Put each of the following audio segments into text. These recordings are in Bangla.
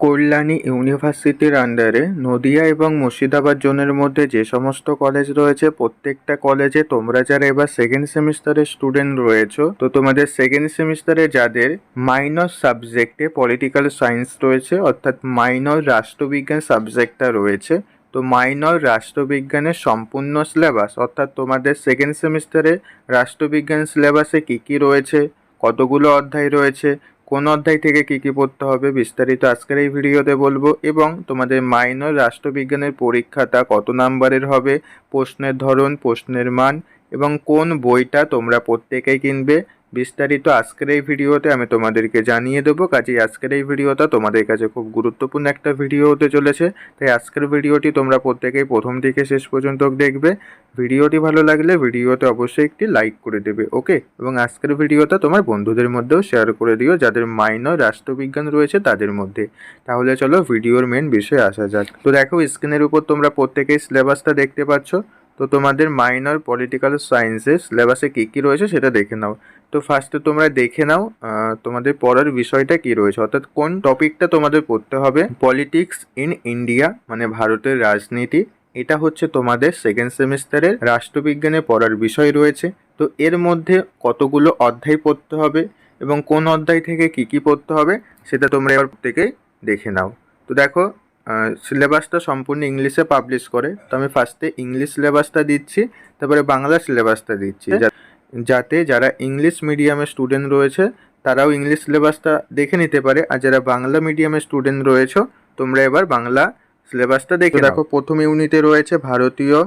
কল্যাণী ইউনিভার্সিটির আন্ডারে নদিয়া এবং মুর্শিদাবাদ জোনের মধ্যে যে সমস্ত কলেজ রয়েছে, প্রত্যেকটা কলেজে তোমরা যারা এবার সেকেন্ড সেমিস্টারের স্টুডেন্ট রয়েছো, তো তোমাদের সেকেন্ড সেমিস্টারে যাদের মাইনর সাবজেক্টে পলিটিক্যাল সায়েন্স রয়েছে, অর্থাৎ মাইনর রাষ্ট্রবিজ্ঞান সাবজেক্টটা রয়েছে, তো মাইনর রাষ্ট্রবিজ্ঞানের সম্পূর্ণ সিলেবাস অর্থাৎ তোমাদের সেকেন্ড সেমিস্টারে রাষ্ট্রবিজ্ঞান সিলেবাসে কী কী রয়েছে, কতগুলো অধ্যায় রয়েছে কোন অধ্যায় থেকে কি কি পড়তে হবে বিস্তারিত আজকের এই ভিডিওতে বলব এবং তোমাদের মাইনর রাষ্ট্রবিজ্ঞানের পরীক্ষাটা কত নাম্বারের হবে, প্রশ্নের ধরন, প্রশ্নের মান এবং কোন বইটা তোমরা প্রত্যেকেই কিনবে। বিস্তারিত আজকের এই ভিডিওতে আমি তোমাদেরকে জানিয়ে দেবো, কাজেই আজকের এই ভিডিওটা তোমাদের কাছে খুব গুরুত্বপূর্ণ একটা ভিডিও হতে চলেছে। তাই আজকের ভিডিওটি তোমরা প্রত্যেকেই প্রথম থেকে শেষ পর্যন্ত দেখবে। ভিডিওটি ভালো লাগলে ভিডিওতে অবশ্যই একটি লাইক করে দেবে, ওকে? এবং আজকের ভিডিওটা তোমার বন্ধুদের মধ্যেও শেয়ার করে দিও, যাদের মাইনর রাষ্ট্রবিজ্ঞান রয়েছে তাদের মধ্যে। তাহলে চলো ভিডিওর মেন বিষয়ে আসা যাক। তো দেখো, স্ক্রিনের উপর তোমরা প্রত্যেকেই সিলেবাসটা দেখতে পাচ্ছ। তো তোমাদের মাইনর পলিটিক্যাল সায়েন্সের সিলেবাসে কী কী রয়েছে সেটা দেখে নাও। তো ফার্স্টে তোমরা দেখে নাও তোমাদের পড়ার বিষয়টা কি রয়েছে। অর্থাৎ কোন টপিকটা তোমাদের পড়তে হবে? পলিটিক্স ইন ইন্ডিয়া মানে ভারতের রাজনীতি। এটা হচ্ছে তোমাদের সেকেন্ড সেমিস্টারের রাষ্ট্রবিজ্ঞানে পড়ার বিষয় রয়েছে। তো এর মধ্যে কতগুলো অধ্যায় পড়তে হবে এবং কোন অধ্যায় থেকে কি কি পড়তে হবে, সেটা তোমরা এবার থেকেই দেখে নাও। তো দেখো সিলেবাসটা সম্পূর্ণ ইংলিশে পাবলিশ করে। তো আমি ফার্স্টে ইংলিশ সিলেবাসটা দিচ্ছি, তারপরে বাংলা সিলেবাসটা দিচ্ছি। যা- যাতে যারা ইংলিশ মিডিয়ামের স্টুডেন্ট রয়েছে তারাও ইংলিশ সিলেবাসটা দেখে নিতে পারে। আর যারা বাংলা মিডিয়ামের স্টুডেন্ট রয়েছে তোমরা এবার বাংলা সিলেবাসটা দেখে দেখো প্রথম ইউনিটে রয়েছে ভারতীয়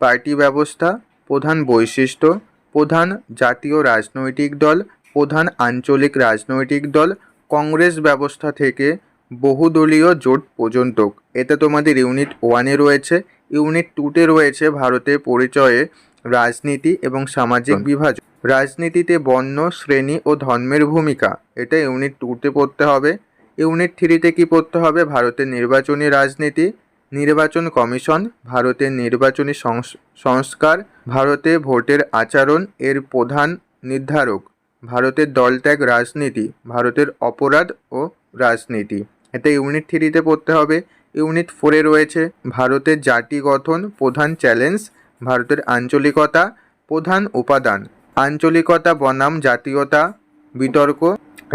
পার্টি ব্যবস্থা প্রধান বৈশিষ্ট্য প্রধান জাতীয় রাজনৈতিক দল প্রধান আঞ্চলিক রাজনৈতিক দল কংগ্রেস ব্যবস্থা থেকে বহুদলীয় জোট পর্যন্ত এতে তোমাদের ইউনিট ওয়ানে রয়েছে ইউনিট টুতে রয়েছে ভারতের পরিচয়ে রাজনীতি এবং সামাজিক বিভাজন। রাজনীতিতে বর্ণ শ্রেণি ও ধর্মের ভূমিকা। এটা ইউনিট টুতে পড়তে হবে। ইউনিট থ্রিতে কি পড়তে হবে? ভারতের নির্বাচনী রাজনীতি নির্বাচন কমিশন ভারতের নির্বাচনী সংস- সংস্কার ভারতে ভোটের আচরণ এর প্রধান নির্ধারক। ভারতের দলত্যাগ রাজনীতি ভারতের অপরাধ ও রাজনীতি। এটা ইউনিট থ্রিতে পড়তে হবে। ইউনিট ফোরে রয়েছে। ভারতের জাতি গঠন প্রধান চ্যালেঞ্জ ভারতের আঞ্চলিকতা প্রধান উপাদান। আঞ্চলিকতা বনাম জাতীয়তা, বিতর্ক,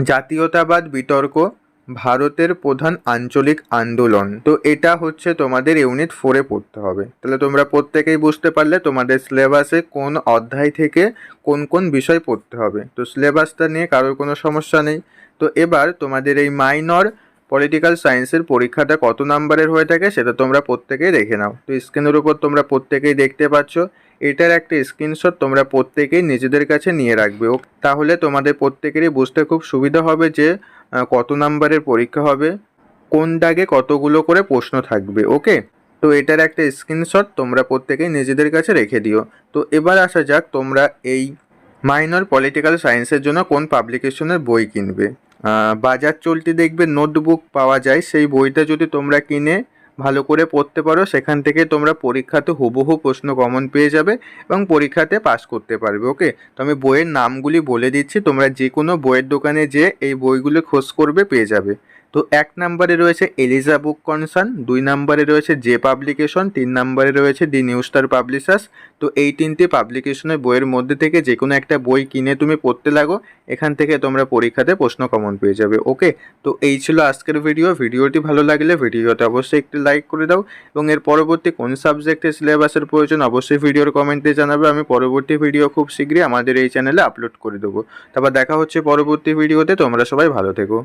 জাতীয়তাবাদ বিতর্ক, ভারতের প্রধান আঞ্চলিক আন্দোলন। তো এটা হচ্ছে তোমাদের ইউনিট ফোরে পড়তে হবে। তাহলে তোমরা প্রত্যেকেই বুঝতে পারলে তোমাদের সিলেবাসে কোন অধ্যায় থেকে কোন কোন বিষয় পড়তে হবে। তো সিলেবাসটা নিয়ে কারোর কোনো সমস্যা নেই। তো এবার তোমাদের এই মাইনর পলিটিক্যাল সায়েন্সের পরীক্ষাটা কত নাম্বারের হয়ে থাকে সেটা তোমরা প্রত্যেকেই দেখে নাও। তো স্ক্রিনের উপর তোমরা প্রত্যেকেই দেখতে পাচ্ছ। এটার একটা স্ক্রিনশট তোমরা প্রত্যেকেই নিজেদের কাছে নিয়ে রাখবে। তাহলে তোমাদের প্রত্যেকেরই বুঝতে খুব সুবিধা হবে যে কত নাম্বারের পরীক্ষা হবে, কোন দাগে কতগুলো করে প্রশ্ন থাকবে, ওকে? তো এটার একটা স্ক্রিনশট তোমরা প্রত্যেকেই নিজেদের কাছে রেখে দিও। তো এবার আসা যাক তোমরা এই মাইনর পলিটিক্যাল সায়েন্সের জন্য কোন পাবলিকেশনের বই কিনবে। বাজার চলতি দেখবে নোটবুক পাওয়া যায়। সেই বইটা যদি তোমরা কিনে ভালো করে পড়তে পারো, সেখান থেকে তোমরা পরীক্ষাতে হুবহু প্রশ্ন কমন পেয়ে যাবে এবং পরীক্ষাতে পাস করতে পারবে, ওকে? তো আমি বইয়ের নামগুলি বলে দিচ্ছি, তোমরা যে কোনো বইয়ের দোকানে যে এই বইগুলো খোঁজ করবে, পেয়ে যাবে। তো এক নম্বরে রয়েছে এলিজা বুক কনসার্ন দুই নম্বরে রয়েছে জে পাবলিকেশন তিন নম্বরে রয়েছে দি নিউ স্টার পাবলিশার্স তো এই তিনটে পাবলিকেশনের বইয়ের মধ্যে থেকে যে কোনো একটা বই কিনে তুমি পড়তে লাগো, এখান থেকে তোমরা পরীক্ষাতে প্রশ্ন কমন পেয়ে যাবে ওকে তো এই ছিল আজকের ভিডিও ভিডিওটি ভালো লাগলে ভিডিওতে অবশ্যই একটি লাইক করে দাও এবং এর পরবর্তী কোন সাবজেক্টের সিলেবাসের প্রয়োজন অবশ্যই ভিডিওর কমেন্টে জানাবে। আমি পরবর্তী ভিডিও খুব শীঘ্রই আমাদের এই চ্যানেলে আপলোড করে দেবো। তারপর দেখা হচ্ছে পরবর্তী ভিডিওতে তোমরা সবাই ভালো থেকো।